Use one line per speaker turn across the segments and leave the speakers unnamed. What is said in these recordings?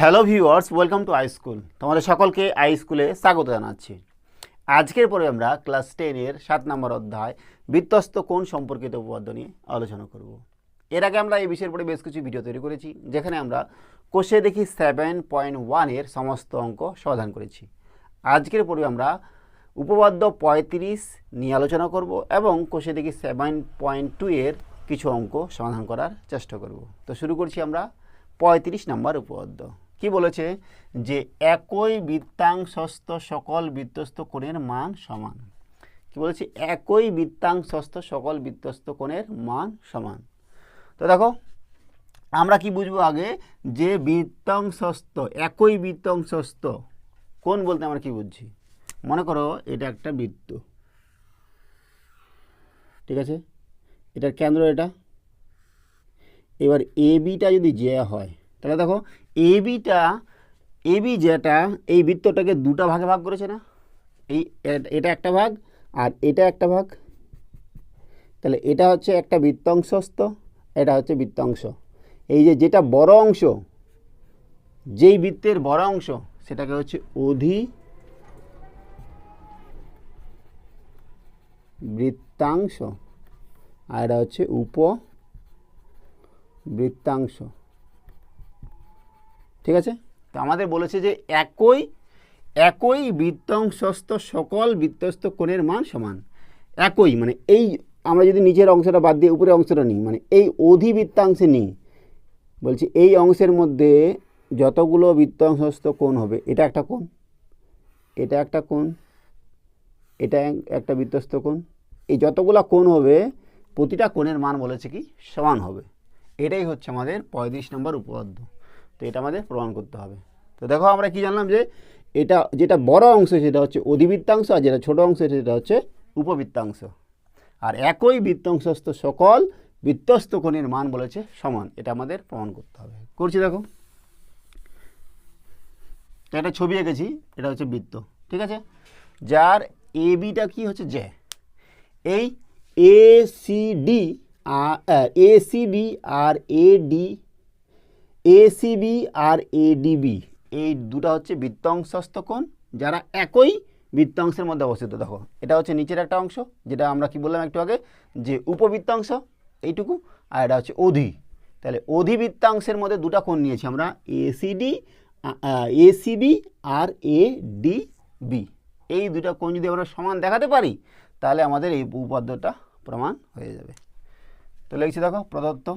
Hello viewers, welcome to I school. তোমাদের সকলকে I স্কুলে স্বাগত জানাচ্ছি। আজকের পরে আমরা ক্লাস টেনের সাত নম্বর অধ্যায় বৃত্তস্ত কোণ সম্পর্কিত উপপাদ্য নিয়ে আলোচনা করব। এর আগে আমরা এই বিষয়ের পরে বেশ কিছু ভিডিও তৈরি করেছি, যেখানে আমরা কোষে দেখি সেভেন পয়েন্ট ওয়ানের সমস্ত অঙ্ক সমাধান করেছি। আজকের পরে আমরা উপপাদ্য পঁয়ত্রিশ নিয়ে আলোচনা করব এবং কোষে দেখি সেভেন পয়েন্ট টু এর কিছু অঙ্ক সমাধান করার চেষ্টা করব। তো শুরু করছি আমরা পঁয়ত্রিশ নম্বর উপপাদ্য। কি বলেছে? যে একই বৃত্তাংশস্থ সকল বৃত্তস্থ কোণের মান সমান। কি বলেছে? একই বৃত্তাংশস্থ সকল বৃত্তস্থ কোণের মান সমান। তো দেখো, আমরা কি বুঝব আগে? যে বৃত্তাংশস্থ, একই বৃত্তাংশস্থ কোন বলতে আমরা কি বুঝছি? মনে করো এটা একটা বৃত্ত। ঠিক আছে? এটার কেন্দ্র এটা। এবার এ বিটা যদি যে হয়, তাহলে দেখো এ এবি যেটা, এই বৃত্তটাকে দুটা ভাগে ভাগ করেছে না? এই এটা একটা ভাগ আর এটা একটা ভাগ। তাহলে এটা হচ্ছে একটা বৃত্তাংশস্থ, এটা হচ্ছে বৃত্তাংশ। এই যে যেটা বড় অংশ, যেই বৃত্তের বড় অংশ, সেটাকে হচ্ছে অধি বৃত্তাংশ আর এটা হচ্ছে উপ বৃত্তাংশ ঠিক আছে? তো আমাদের বলেছে যে একই একই বৃত্তাংশস্থ সকল বৃত্তস্থ কোণের মান সমান। একই মানে এই আমরা যদি নিচের অংশটা বাদ দিয়ে উপরের অংশটা নিই মানে এই অধিবৃত্তাংশে নিই, বলছি এই অংশের মধ্যে যতগুলো বৃত্তাংশস্থ কোণ হবে, এটা একটা কোণ, এটা একটা কোণ, এটা একটা বৃত্তস্থ কোণ, এই যতগুলো কোণ হবে, প্রতিটা কোণের মান বলেছে কি, সমান হবে। এটাই হচ্ছে আমাদের পঁয়ত্রিশ নম্বর উপপাদ্য। তো এটা আমাদের প্রমাণ করতে হবে। তো দেখো আমরা কি জানলাম যে এটা যেটা বড় অংশ সেটা হচ্ছে অধিবৃত্তাংশ আর যেটা ছোট অংশ সেটা হচ্ছে উপবৃত্তাংশ। আর একই বৃত্তাংশস্থ সকল বৃত্তস্থ কোণের মান বলেছে সমান। এটা আমাদের প্রমাণ করতে হবে। করছি দেখো। একটা ছবি এঁকেছি, এটা হচ্ছে বৃত্ত, ঠিক আছে? যার এ বিটা কি হচ্ছে যে এই এ সি ডি আর, A C B R A D A C B R A D B এই দুটো হচ্ছে বৃত্তাংশস্থ কোণ, যারা একই বৃত্তাংশের মধ্যে অবস্থিত। দেখো, এটা হচ্ছে নিচের একটা অংশ, যেটা আমরা কি বললাম একটু আগে, যে উপবৃত্তাংশ, এইটুকু, আর এটা হচ্ছে অধি। তাহলে অধিবৃত্তাংশের মধ্যে দুটো কোণ নিয়েছি আমরা A C D A C B R A D B এই দুটো কোণ যদি আমরা সমান দেখাতে পারি, তাহলে আমাদের এই উপপাদ্যটা প্রমাণ হয়ে যাবে। তো লিখছি দেখো, প্রদত্ত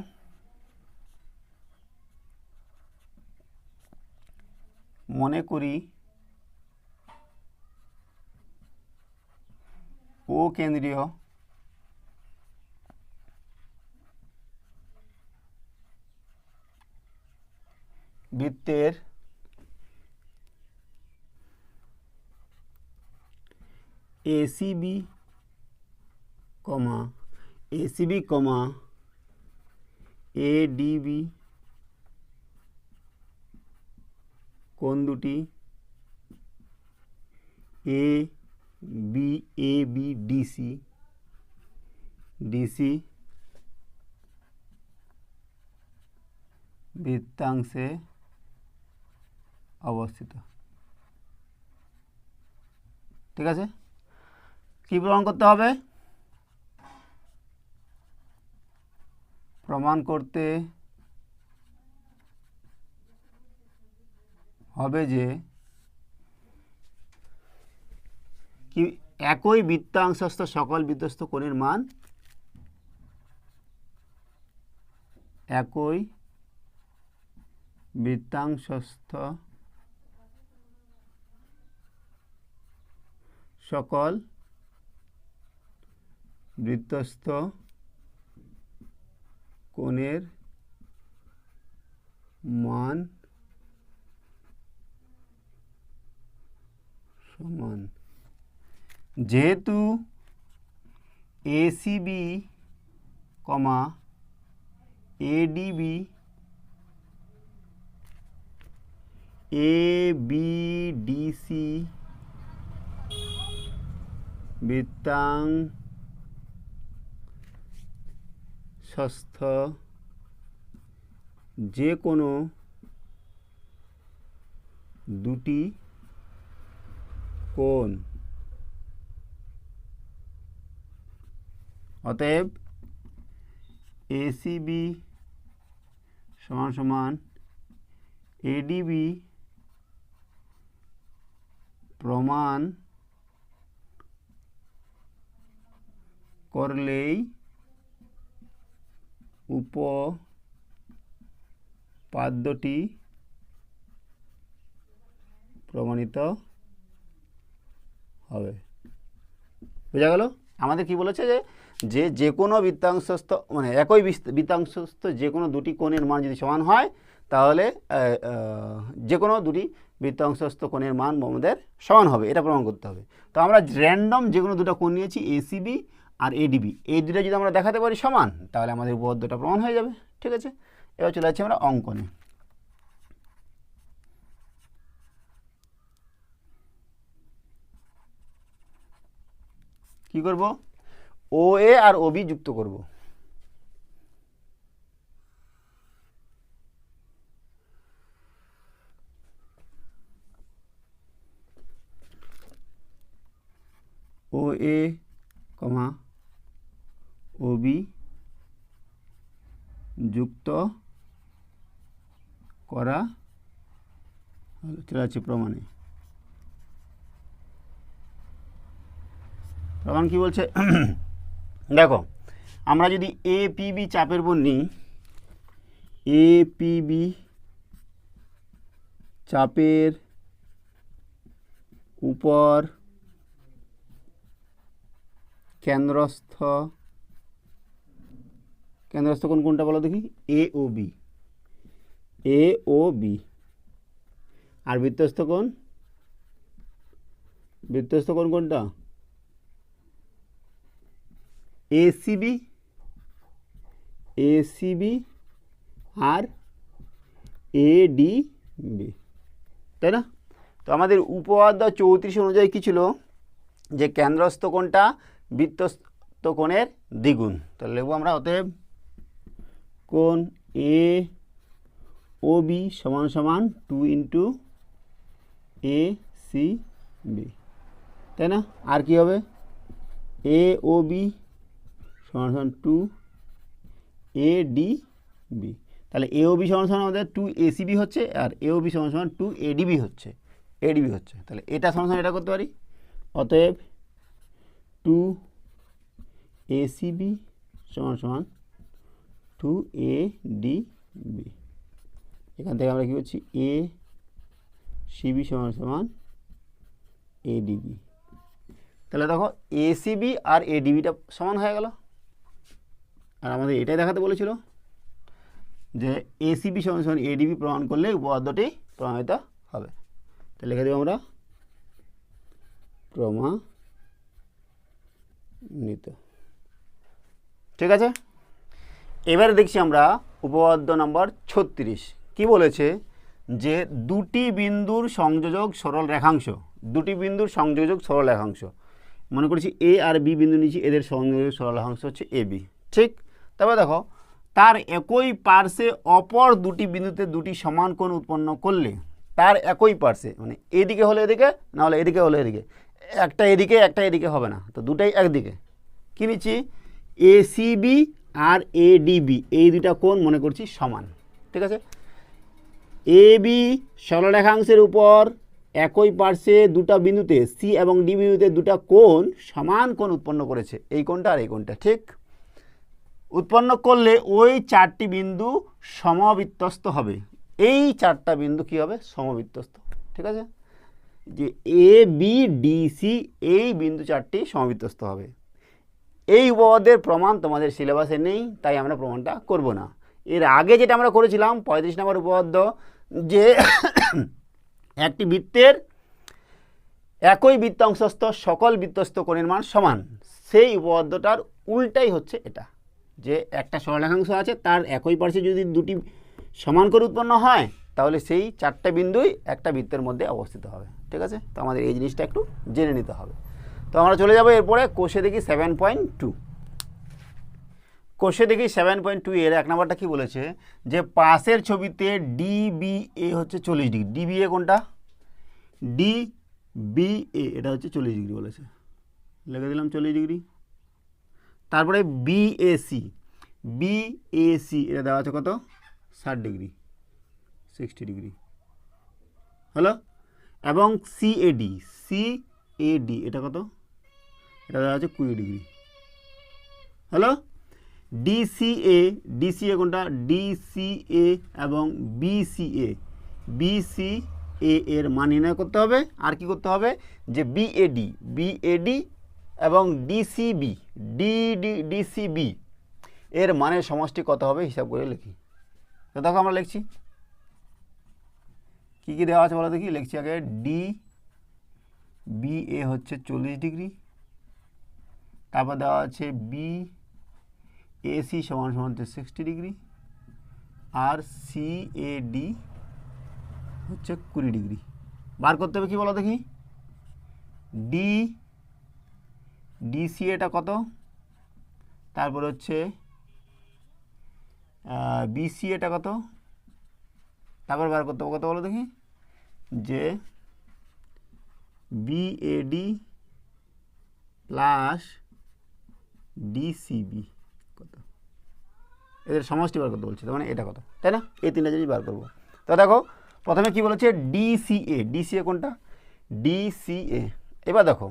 মনে করি ও কেন্দ্রীয় বৃত্তের A C B comma A C B comma A D B কোন দুটি? A B A B D C D C বৃত্তাংশে অবস্থিত। ঠিক আছে? কি প্রমাণ করতে হবে? প্রমাণ করতে হবে যে কি একই বৃত্তাংশস্থ সকল বৃত্তস্থ কোণের মান একই বৃত্তাংশস্থ সকল বৃত্তস্থ কোণের মান সমান। যেহেতু ACB comma ADB A BDC বৃত্তাং ষষ্ঠ যে কোনো দুটি কোণ অতএব এসিবি সমান সমান এডিবি প্রমাণ করলেই উপপাদ্যটি প্রমাণিত হবে। বোঝা গেল? আমাদের কি বলেছে যে যে যে কোনো বৃত্তাংশস্থ মানে একই বৃত্তাংশস্থ যে কোনো দুটি কোণের মান যদি সমান হয়, তাহলে যে কোনো দুটি বৃত্তাংশস্থ কোণের মান আমাদের সমান হবে, এটা প্রমাণ করতে হবে। তো আমরা র্যান্ডম যে কোনো দুটো কোণ নিয়েছি এসিবি আর এডিবি এই দুটো যদি আমরা দেখাতে পারি সমান, তাহলে আমাদের উপপাদ্যটা প্রমাণ হয়ে যাবে, ঠিক আছে? এবার চলে যাচ্ছি আমরা অঙ্কনে। কি করব ও এ আর ও বি যুক্ত করব ও এ কমা ও বি যুক্ত করা। চলে প্রমাণে প্রমাণ কি বলছে? দেখো, আমরা যদি এ পিবি চাপের উপর নিই এ পিবি চাপের উপর কেন্দ্রস্থ কেন্দ্রস্থ কোন কোনটা বলো দেখি? এ ও বি এ ও বি আর বৃত্তস্থ কোন? বৃত্তস্থ কোন কোনটা? এসিবি এসিবি আর এডিবি তাই না? তো আমাদের উপপাদ্য চৌত্রিশ অনুযায়ী কী ছিল? যে কেন্দ্রস্থ কোণটা বৃত্তস্থ কোণের দ্বিগুণ। তাহলে লিখব আমরা, অতএব কোণ এ ও বি সমান সমান two into A C B তাই না? আর কি হবে? এ ও বি সমান সমান টু এ ডি বি তাহলে এ ও বি সমান আমাদের টু এসিবি হচ্ছে, আর এ ও বি সমান সমান টু এডিবি হচ্ছে। এডিবি হচ্ছে। তাহলে এটা সমান সমান এটা করতে পারি? অতএব টু এসিবি সমান সমান টু এ ডি বি এখান থেকে আমরা কী করছি? এ সিবি সমান সমান এডিবি তাহলে দেখো এসিবি আর এডিবিটা সমান হয়ে গেল। আর আমাদের এটাই দেখাতে বলেছিল যে এসিবি সমান সমান এডিবি প্রমাণ করলে উপপাদ্যটি প্রমাণিত হবে। তাহলে লিখে দেবো আমরা প্রমাণিত। ঠিক আছে? এবারে দেখছি আমরা উপপাদ্য নম্বর ছত্রিশ। কি বলেছে? যে দুটি বিন্দুর সংযোজক সরল রেখাংশ, দুটি বিন্দুর সংযোজক সরল রেখাংশ। মনে করছি এ আর বি বিন্দু নিচ্ছি এদের সংযোজক সরল রেখাংশ হচ্ছে এ বি ঠিক? তবে দেখো, তার একই পার্শ্বে অপর দুটি বিন্দুতে দুটি সমান কোণ উৎপন্ন করলে, তার একই পার্শ্বে মানে এদিকে হলে এদিকে, না হলে এদিকে হলে এদিকে, একটা এদিকে একটা এদিকে হবে না, তো দুটাই একদিকে। কী নিচ্ছি? এসিবি আর এডিবি এই দুটা কোণ মনে করছি সমান, ঠিক আছে? এ বি সরলরেখাংশের উপর একই পার্শ্বে দুটা বিন্দুতে সি এবং ডি বিন্দুতে দুটা কোণ সমান কোণ উৎপন্ন করেছে, এই কোণটা আর এই কোণটা, ঠিক? উৎপন্ন করলে ওই চারটি বিন্দু সমবৃত্তস্ত হবে। এই চারটা বিন্দু কি হবে? সমবৃত্তস্ত ঠিক আছে? যে এ বি ডি সি এই বিন্দু চারটি সমবৃত্তস্ত হবে। এই উপপাদ্যের প্রমাণ তোমাদের সিলেবাসে নেই, তাই আমরা প্রমাণটা করব না। এর আগে যেটা আমরা করেছিলাম, পঁয়ত্রিশ নম্বর উপপাদ্য, যে একটি বৃত্তের একই বৃত্তাংশস্থ সকল বৃত্তস্থ কোণের মান সমান। সেই উপপাদ্যটার উল্টাই হচ্ছে এটা। যে একটা সরলরেখাংশ আছে, তার একই পার্শ্বে যদি দুটি সমান করে উৎপন্ন হয়, তাহলে সেই চারটা বিন্দুই একটা বৃত্তের মধ্যে অবস্থিত হবে। ঠিক আছে? তো আমাদের এই জিনিসটা একটু জেনে নিতে হবে। তো আমরা চলে যাব এরপরে কোষে দেখি সেভেন পয়েন্ট টু কোষে দেখি সেভেন পয়েন্ট টু এর এক নম্বরটা কী বলেছে? যে পাশের ছবিতে ডিবিএ হচ্ছে চল্লিশ ডিগ্রি। ডিবিএ কোনটা? ডি বি এ এটা হচ্ছে চল্লিশ ডিগ্রি বলেছে। লিখে দিলাম চল্লিশ ডিগ্রি। তারপরে বিএসি বিএসি এটা দেওয়া আছে কত? ষাট ডিগ্রি সিক্সটি ডিগ্রি। হলো? এবং সিএডি সিএডি এটা কত? এটা দেওয়া আছে কুড়ি ডিগ্রি। হ্যালো ডিসিএ ডিসিএ কোনটা? ডিসিএ এবং বিসিএ বিসিএ এর মান নির্ণয় করতে হবে। আর কি করতে হবে? যে বিএডি বিএডি এবং ডিসিবি ডিডি ডিসিবি এর মানের সমষ্টি কত হবে হিসাব করে লিখি। তো দেখো আমরা লিখছি। কী কী দেওয়া আছে বলো দেখি? লিখছি আগে ডি বি এ হচ্ছে চল্লিশ ডিগ্রি। তারপর দেওয়া আছে বি এসি সমান সমান হচ্ছে সিক্সটি ডিগ্রি। আর সি এ ডি হচ্ছে কুড়ি ডিগ্রি। বার করতে হবে কি বলো দেখি? ডি ডিসি এটা কত? তারপর হচ্ছে বিসি এটা কত? তারপর বার করতে হবে কত বলো দেখি? যে বিএডি প্লাস ডিসিবি কত? এদের সমষ্টি বার করতে বলছে, তার মানে এটা কত? তাই না? এই তিনটা জিনিস বার করব। তো দেখো, প্রথমে কি বলেছে? ডিসিএ ডিসিএ কোনটা? ডিসিএ এবার দেখো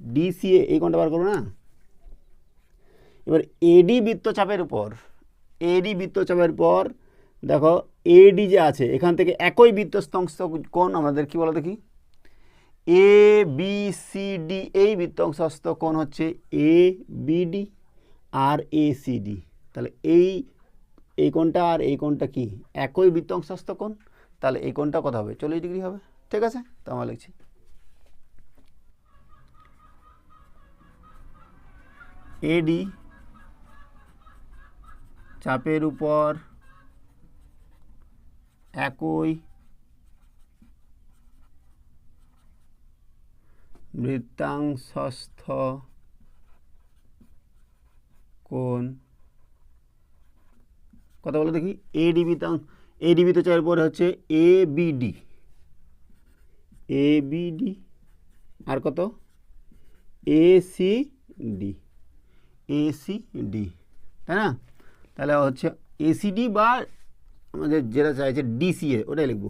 ডিসিএ এই কোনটা বার করব না? এবার এডি বৃত্তচাপের উপর এডি বৃত্তচাপের পর, দেখো এডি যে আছে, এখান থেকে একই বৃত্তস্তংশ কোণ আমাদের কি বলো দেখি? এ বি সি ডি এই বৃত্তংশস্থ কোণ হচ্ছে এ বিডি আর এ সি ডি তাহলে এই এই কোণটা আর এই কোণটা কি? একই বৃত্তংশস্থ কোণ? তাহলে এই কোণটা কত হবে? চল্লিশ ডিগ্রি হবে। ঠিক আছে? তো আমরা লিখছি। এডি চাপের উপর একই, বৃত্তাংশস্থ কোন কথা বলে দেখি এডি বৃত্তাং এডি বৃত্তচাপের পরে হচ্ছে এ বিডি এ বিডি আর কত? A C D A C D তাই না? তাহলে হচ্ছে এসিডি বা আমাদের যেটা চাইছে ডিসিএ ওটাই লিখব।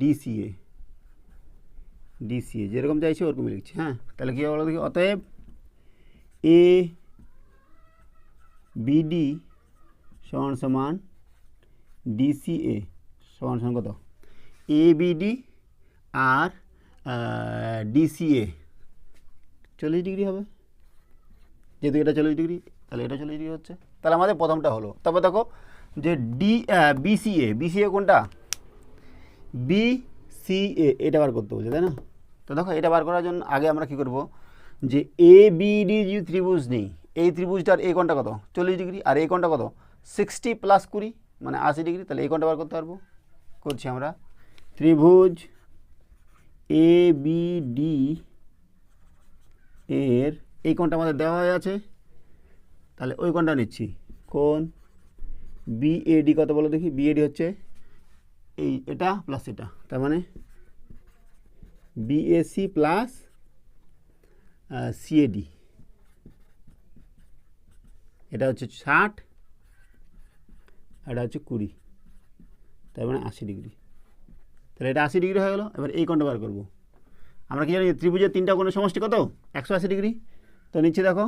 ডিসিএ ডিসিএ যেরকম চাইছে ওরকমই লিখছি হ্যাঁ? তাহলে কী বলো দেখি? অতএব এ বিডি সমান সমান ডিসিএ সমান সমান কত? এ বিডি আর ডিসিএ চল্লিশ ডিগ্রি হবে। যেহেতু এটা চল্লিশ ডিগ্রি, তাহলে এটা চল্লিশ ডিগ্রি হচ্ছে। তাহলে আমাদের প্রথমটা হলো। তারপর দেখো যে ডি বিসিএ বিসিএ কোনটা? বিসিএ এটা বার করতে বলছে, তাই না? তো দেখো, এটা বার করার জন্য আগে আমরা কী করব? যে এ বিডি যে ত্রিভুজ নেই। এই ত্রিভুজটার এই কোণটা কত? চল্লিশ ডিগ্রি। আর এই কোণটা কত? সিক্সটি প্লাস কুড়ি মানে আশি ডিগ্রি। তাহলে এই কোণটা বার করতে পারব? করছি আমরা। ত্রিভুজ এ বিডি এর এই কোণটা আমাদের দেওয়া হয়ে আছে। তাহলে ওই কোণটা নিচ্ছি। কোণ বিএডি কত বলো দেখি? বিএডি হচ্ছে এই এটা প্লাস এটা। তার মানে বিএসি প্লাস সিএডি এটা হচ্ছে ষাট, এটা হচ্ছে কুড়ি। তার মানে আশি ডিগ্রি। তাহলে এটা আশি ডিগ্রি হয়ে গেলো। এবার এই কোণটা বার করব। আমরা কি জানি ত্রিভুজের তিনটা কোণের সমষ্টি কত? একশো আশি ডিগ্রি। তো নিচে দেখো।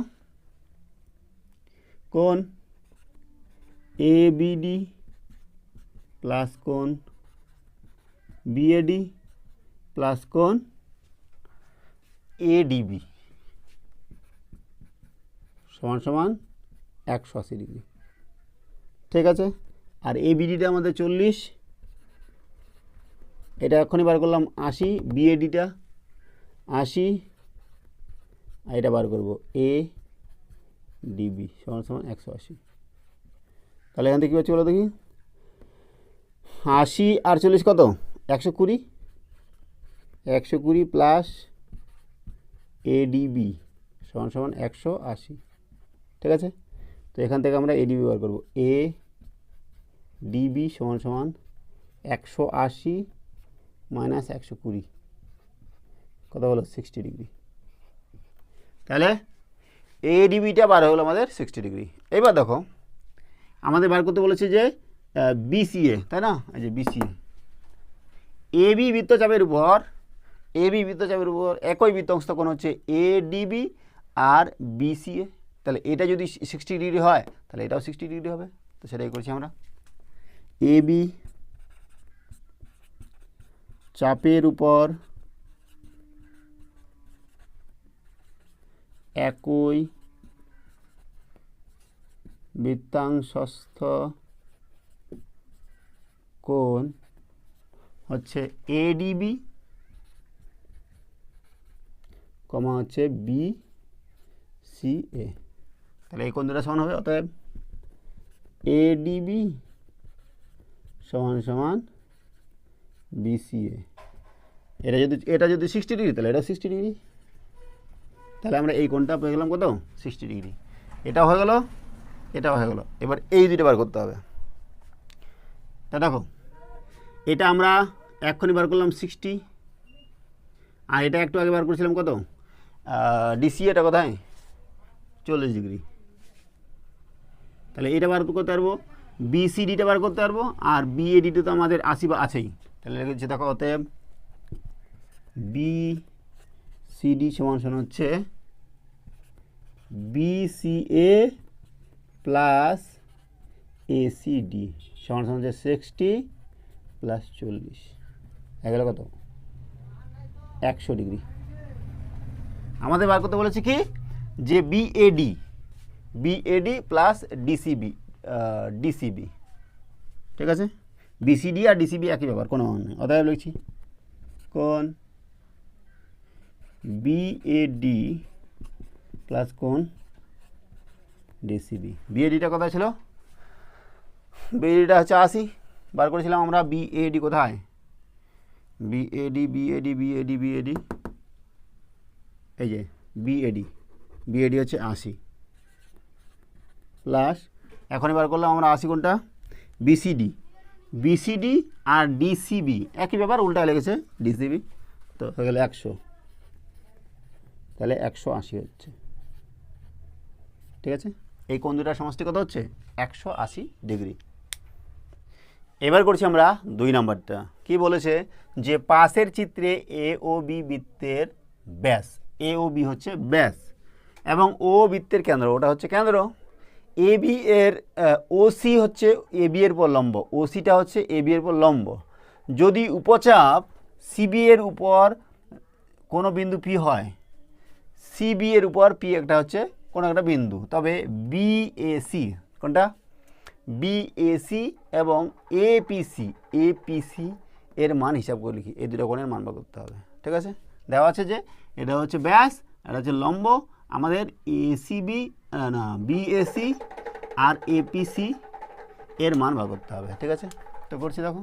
কোণ এ বিডি প্লাস কোণ বিএডি প্লাস কোণ এডিবি সমান সমান একশো আশি ডিগ্রি ঠিক আছে? আর এ বিডিটা আমাদের চল্লিশ। এটা এখনই বার করলাম আশি বিএডিটা আশি আর এটা বার করব। এ ডিবি সমান সমান একশো আশি। তাহলে এখান থেকে কী হচ্ছে বলো দেখি? আশি আর চল্লিশ কত? একশো কুড়ি? একশো কুড়ি প্লাস এডিবি সমান সমান একশো আশি। ঠিক আছে? তো এখান থেকে আমরা এডিবি বার করব। এ ডিবি সমান সমান একশো আশি মাইনাস একশো কুড়ি। কত হলো? সিক্সটি ডিগ্রি তাহলে এডিবিটা বার হলো আমাদের সিক্সটি ডিগ্রি এবার দেখো, আমাদের বার করতে বলেছে যে বিসিএ তাই না? এই যে বিসিএ এবি বৃত্তচাপের উপর এবি বৃত্তচাপের উপর একই বৃত্তাংশ কোণ হচ্ছে এডিবি আর বিসিএ তাহলে এটা যদি সিক্সটি ডিগ্রি হয়, তাহলে এটাও সিক্সটি ডিগ্রি হবে। তো সেটাই করছি আমরা। এ বি চাপের উপর একই বৃত্তাংশস্থ কোণ হচ্ছে এডিবি কমা হচ্ছে বি সি এ তাহলে এই কোণ দুটা সমান হবে, অতএব এডিবি সমান সমান বিসিএ এটা যদি এটা যদি সিক্সটি ডিগ্রি তাহলে এটা সিক্সটি ডিগ্রি তাহলে আমরা এই কোণটা পেয়ে গেলাম কত? সিক্সটি ডিগ্রি এটা হয়ে গেল এটাও হয়ে গেল। এবার এই দুটো বার করতে হবে। তা দেখো, এটা আমরা এক্ষুনি বার করলাম সিক্সটি আর এটা একটু আগে বার করেছিলাম কত? ডিসি এটা কোথায়? চল্লিশ ডিগ্রি তাহলে এটা বার করতে পারব বিসিডিটা বার করতে পারব, আর বিএডিটা তো আমাদের আশি বা আছেই। তাহলে দেখো অতএব বি সিডি সমান সমান হচ্ছে বিসিএ প্লাস এসিডি সমান সমান হচ্ছে সিক্সটি প্লাস চল্লিশ। এগুলো কত? একশো ডিগ্রি। আমাদের বার করতে বলেছে কি? যে BAD BAD plus DCB DCB ঠিক আছে? বিসিডি আর ডিসিবি একই ব্যাপার, কোনো নেই। অতএব লিখছি। কোন? বিএডি প্লাস কোন ডিসিবি বিএডিটা কোথায় ছিল বিএডিটা হচ্ছে আশি বার করেছিলাম আমরা বিএডি কোথায় বিএডি বিএডি বিএডি বিএডি এই যে বিএডি বিএডি হচ্ছে আশি প্লাস এখন এবার করলাম আমরা আশি কোনটা বিসিডি বিসিডি আর ডিসিবি একই ব্যাপার উল্টা লেগেছে ডিসিবি তো হয়ে গেল একশো তাহলে একশো আশি হচ্ছে। ঠিক আছে? এই কোণ দুটার সমষ্টি কত হচ্ছে? একশো আশি ডিগ্রি। এবার করছি আমরা দুই নম্বরটা। কি বলেছে? যে পাশের চিত্রে এ ও বি বৃত্তের ব্যাস। এ ও বি হচ্ছে ব্যাস। এবং ও বৃত্তের কেন্দ্র, ওটা হচ্ছে কেন্দ্র। এ বি এর ওসি হচ্ছে এ বি এর পর লম্ব। ও সিটা হচ্ছে এ বি এর পর লম্ব। যদি উপচাপ সিবি এর উপর কোনো বিন্দু পি হয় সিবি এর উপর পি একটা হচ্ছে কোনো একটা বিন্দু। তবে বিএসি কোনটা? বিএসি এবং এপিসি এপিসি এর মান হিসাব করে লিখি। এই দুটো কোণের মান বার করতে হবে। ঠিক আছে? দেওয়া আছে যে এটা হচ্ছে ব্যাস, এটা হচ্ছে লম্ব। আমাদের এসিবি না বিএসি আর এপিসি এর মান বার করতে হবে। ঠিক আছে? তো করছি দেখো।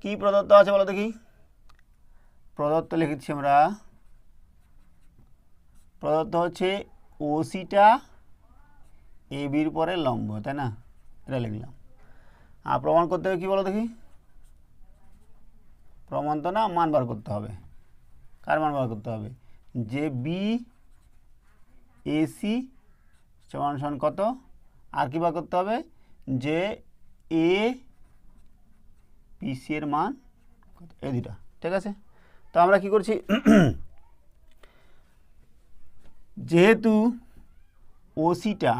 কি প্রদত্ত আছে বলো দেখি। প্রদত্ত লিখেছি আমরা। প্রদত্ত হচ্ছে ওসিটা এ বির পরে লম্ব, তাই না? এটা লিখলাম। আর প্রমাণ করতে হবে কী বলো দেখি? প্রমাণ তো না, মান বার করতে হবে। কার মান বার করতে হবে? যে বি এসি সমান সমান কত? আর কি বার করতে হবে? যে এ পিসি এর মান এই দুটা ঠিক আছে? তো আমরা কি করছি? যেহেতু ওসিটা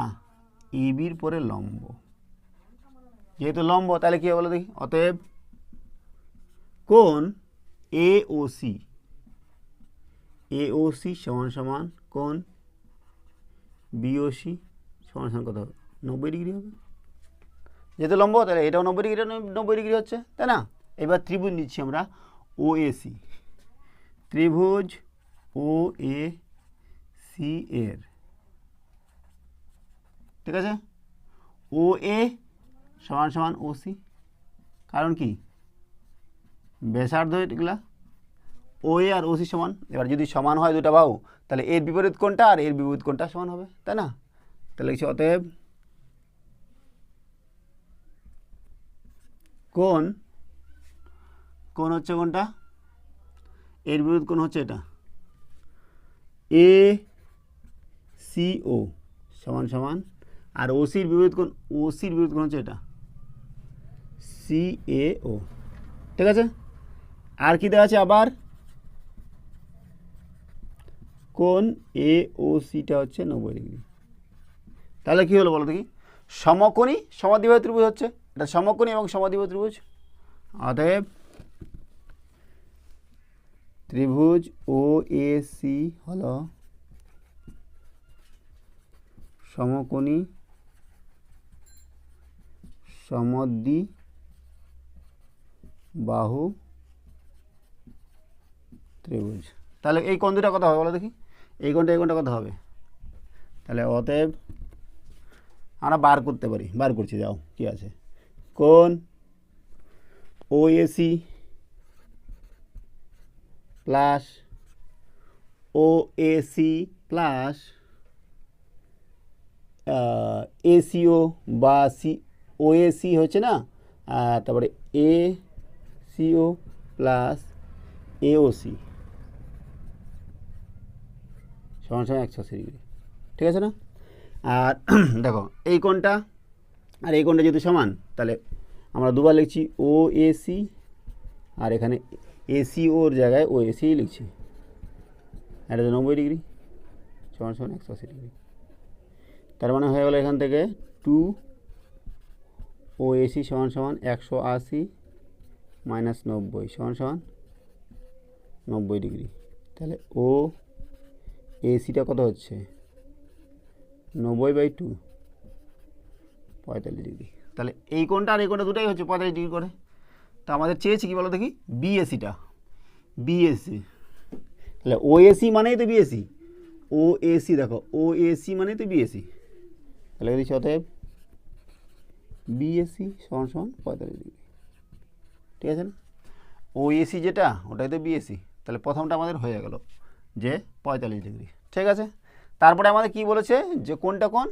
ইবির পরে লম্ব। যেহেতু লম্ব, তাহলে কী বলো দেখি? অতএব কোন এ ও সি। এ ও সি সমান সমান কোন বিওসি সমান সমান কত হবে? নব্বই ডিগ্রি হবে। যেহেতু লম্ব, তাহলে এটাও নব্বই ডিগ্রি নব্বই ডিগ্রি হচ্ছে, তাই না? এবার ত্রিভুজ নিচ্ছি আমরা ও এসি ত্রিভুজ ও এ সি এর। ঠিক আছে? ও এ সমান সমান ও সি। কারণ কি? ব্যাসার্ধ এগুলা। ও এ আর ও সি সমান। এবার যদি সমান হয় দুটা বাহু, তাহলে এর বিপরীত কোনটা আর এর বিপরীত কোনটা সমান হবে? তাই না? তাহলে কিছু অতএব কোন কোন হচ্ছে কোনটা? এর বিরোধ কোন হচ্ছে এটা? এ সি ও সমান সমান। আর ওসির বিরোধ কোন ওসির বিরোধ কোন হচ্ছে এটা? সি এ ও ঠিক আছে? আর কি দেওয়া আছে আবার? কোন এ ও সিটা হচ্ছে নব্বই ডিগ্রি। তাহলে কি হলো বলো দেখি? সমকোণী সমাধিবাহী ত্রিভুজ হচ্ছে। এটা সমকোণী এবং সমাধিবাহী ত্রিভুজ। অতএব ত্রিভুজ ও এ সি হল সমকোণী সমদ্বি বাহু ত্রিভুজ। তাহলে এই কোণ দুটা কত হবে বলো দেখি? এই কোণটা এই কোণটা কত হবে? তাহলে অতএব আমরা বার করতে পারি। বার করছি, যাও, কি আছে? কোন O A C plus O A C plus A C O বা সি ও এসি হচ্ছে না? তারপরে এ সিও প্লাস এওসি সমান সমান একশো আশি ডিগ্রি। ঠিক আছে না? আর দেখো, এই কোণটা, আর এই কোণটা যেহেতু সমান, তাহলে আমরা দুবার লিখছি ও এসি আর এখানে এসি ওর জায়গায় ও এসি লিখছি। এটা হচ্ছে নব্বই ডিগ্রি সমান সমান একশো আশি ডিগ্রি। তার মানে হয়ে গেলো এখান থেকে টু, ও এসি সমান সমান একশো আশি মাইনাস নব্বই, সমান সমান নব্বই ডিগ্রি। তাহলে ও এসিটা কত হচ্ছে? নব্বই বাই টু, পঁয়তাল্লিশ ডিগ্রি। তাহলে এই কোণটা আর এই কোণটা দুটাই হচ্ছে, পঁয়তাল্লিশ ডিগ্রি করে। তা আমাদের চেয়েছি কি বলো দেখি? বিএসিটা বিএসসি তাহলে ও এসি মানেই তো বিএসসি ও এসি দেখো ও এসি মানেই তো বিএসসি তাহলে দিচ্ছি অতএব বিএসসি সমান সমান পঁয়তাল্লিশ ডিগ্রি। ঠিক আছে না? ও এসি যেটা, ওটাই তো বিএসসি তাহলে প্রথমটা আমাদের হয়ে গেল যে পঁয়তাল্লিশ ডিগ্রি। ঠিক আছে? তারপরে আমাদের কি বলেছে? যে কোনটা কোন?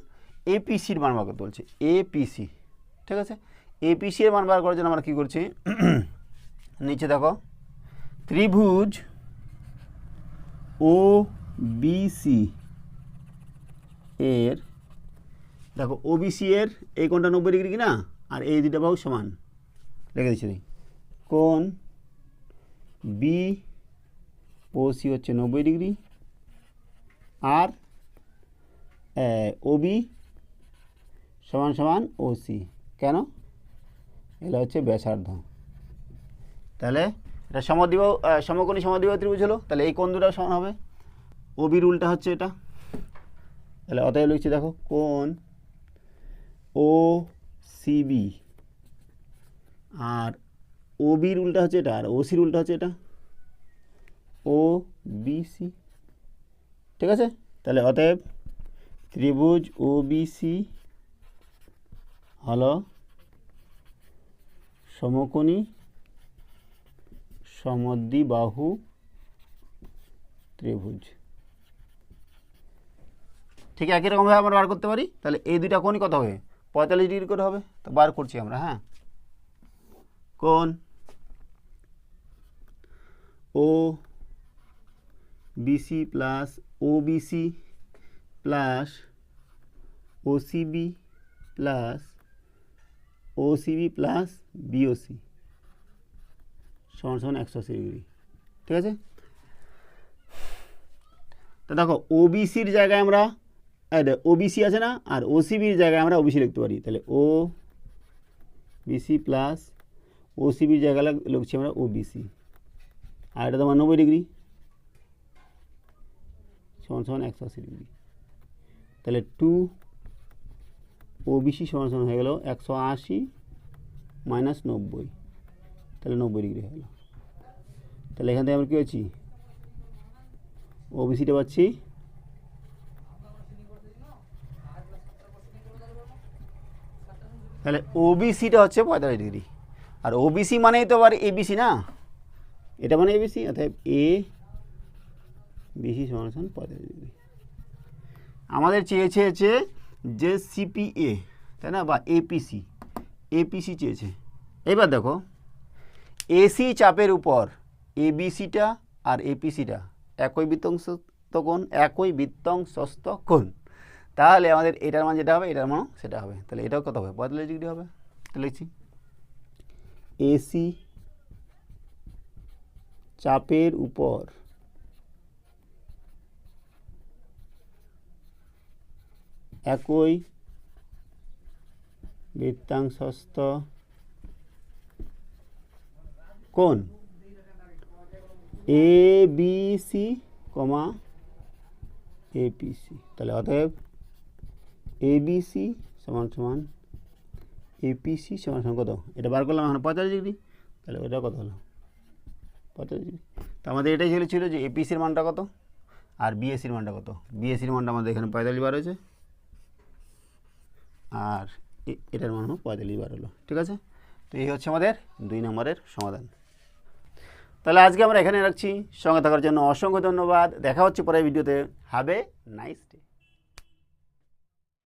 এপিসির মান বার করতে বলছে। এপিসি ঠিক আছে? এপিসি এর মান বার করার জন্য আমরা কী করছি? নিচে দেখো। ত্রিভুজ ও বিসি এর, দেখো ওবিসি এর এই কোনটা নব্বই ডিগ্রি কি না? আর এই দুটা বাহু সমান। রেখে দিচ্ছি। কোন বি ও সি হচ্ছে নব্বই ডিগ্রি। আর ওবি সমান সমান ও সি কেন? এগুলো হচ্ছে ব্যাসার্ধ। তাহলে এটা সমদ্বিবাহ সমকোণী সমদ্বিবাহ ত্রিভুজ হলো। তাহলে এই কোণ দুটাও সমান হবে। ওবি রুলটা হচ্ছে এটা। তাহলে অতএব লিখছি দেখো, কোণ ও সিবি আর ওবি রুলটা হচ্ছে এটা, আর ওসি রুলটা হচ্ছে এটা। ও বিসি ঠিক আছে? তাহলে অতএব ত্রিভুজ ও বিসি হলো সমকোণী, সমদ্বিবাহু, ত্রিভুজ। ঠিক একই রকমভাবে আমরা বার করতে পারি? তাহলে এই দুইটা কোণই কত হবে? পঁয়তাল্লিশ ডিগ্রি করে হবে? তো বার করছি আমরা হ্যাঁ? কোণ O B C plus O B C plus O C B plus O C B plus B O C সমান সমান একশো আশি ডিগ্রি। ঠিক আছে? তো দেখো ওবিসির জায়গায় আমরা ওবিসি আছে না, আর ওসিবির জায়গায় আমরা ওবিসি লিখতে পারি। তাহলে ও বিসি প্লাস ওসিবির জায়গায় লাগ- লিখছি আমরা ওবিসি আর এটা তোমার নব্বই ডিগ্রি। সমান সমান একশো আশি ডিগ্রি। তাহলে টু ওবিসি সমান সমান হয়ে গেল একশো আশি মাইনাস নব্বই। তাহলে নব্বই ডিগ্রি হয়ে গেল। তাহলে এখান থেকে আমরা কী পাচ্ছি? ওবিসিটা পাচ্ছি। তাহলে ওবিসিটা হচ্ছে পঁয়তাল্লিশ ডিগ্রি। আর ওবিসি মানেই তো আবার এবিসি না? এটা মানে এবিসি অর্থাৎ এ বিসি সমান পঁয়তাল্লিশ ডিগ্রি। আমাদের চেয়েছে হচ্ছে যে সিপিএ তাই না? বা এপিসি। এপিসি চেয়েছে। এবার দেখো, এসি চাপের উপর এবিসিটা আর এপিসিটা, একই বৃত্তংশস্থ কোণ একই বৃত্তংশস্থ কোণ তাহলে আমাদের এটার মান যেটা হবে, এটার মানও সেটা হবে। তাহলে এটাও কত হবে? পঁয়তাল্লিশ ডিগ্রি হবে। লিখছি। এসি চাপের উপর একই বৃত্তাংশস্থ কোন A B C comma APC তাহলে অতএব এবিসি সমান সমান এপিসি সমান সমান কত? এটা বার করলাম এখন পঁয়তাল্লিশ ডিগ্রি। তাহলে ওটা কত হলো? পঁয়তাল্লিশ ডিগ্রি। তো আমাদের এটাই ছিল যে এপিসির মানটা কত? আর বিএসির মানটা কত? বিএসির মানটা আমাদের এখানে পঁয়তাল্লিশ বার হয়েছে। আর এটার মান হলো পঁয়তাল্লিশ বার হলো, ঠিক আছে? তো এই হচ্ছে আমাদের দুই নম্বরের সমাধান। তাহলে আজকে আমরা এখানে রাখছি। সঙ্গে থাকার জন্য অসংখ্য ধন্যবাদ। দেখা হচ্ছে পরের ভিডিওতে। A nice day